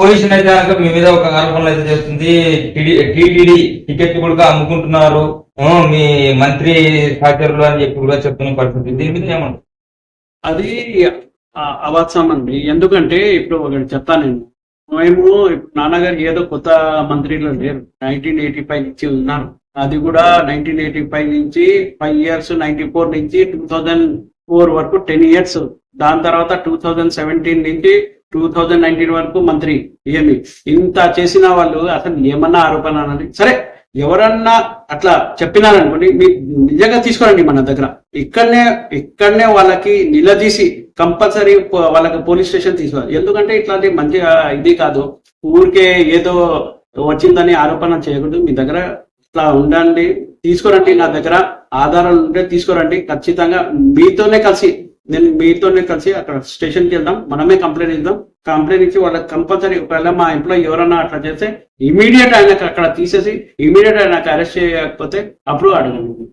Position అయితే కనుక మీ మీద ఒక ఆరోపణలు అయితే చేస్తుంది. టీటీడీ టికెట్ కూడా అమ్ముకుంటున్నారు. మీ మంత్రి సహచరులు అని చెప్పి కూడా చెప్తున్న పరిస్థితి. దీని మీద ఏమంటారు? అది ఆ- అండి ఎందుకంటే ఇప్పుడు ఒకటి చెప్తాను నేను. మేము ఇప్పుడు నాన్నగారు ఏదో కొత్త మంత్రిలో లేరు. నైన్టీన్ ఎయిటీ ఫైవ్ నుంచి ఉన్నారు. అది కూడా నైన్టీన్ ఎయిటీ ఫైవ్ నుంచి ఫైవ్ ఇయర్స్ నైన్టీ ఫోర్ నుంచి టూ థౌజండ్ ఫోర్ వరకు టెన్ ఇయర్స్. దాని తర్వాత టూ థౌజండ్ సెవెంటీన్ నుంచి టూ థౌజండ్ నైన్టీన్ వరకు మంత్రి ఏమి ఇంత చేసిన వాళ్ళు అసలు ఏమన్నా ఆరోపణ అన్నది? సరే ఎవరన్నా అట్లా చెప్పినారనుకోండి మీ నిజంగా తీసుకోరండి మన దగ్గర. ఇక్కడనే ఇక్కడనే వాళ్ళకి నిలదీసి కంపల్సరీ వాళ్ళకి పోలీస్ స్టేషన్ తీసుకోవాలి. ఎందుకంటే ఇట్లాంటి మంచి ఇది కాదు. ఊరికే ఏదో వచ్చిందని ఆరోపణ చేయకూడదు. మీ దగ్గర ఇట్లా ఉండండి. తీసుకురండి నా దగ్గర. ఆధారాలు ఉంటే తీసుకురండి. ఖచ్చితంగా మీతోనే కలిసి నేను మీతోనే కలిసి అక్కడ స్టేషన్కి వెళ్దాం. మనమే కంప్లైంట్ ఇద్దాం కంప్లైంట్ ఇచ్చి వాళ్ళకి కంపల్సరీ ఒకవేళ మా ఎంప్లాయీ ఎవరన్నా అట్లా చేస్తే ఇమీడియట్ ఆయనకు అక్కడ తీసేసి ఇమీడియట్ ఆయనకు అరెస్ట్ చేయకపోతే అప్పుడు అడగండి.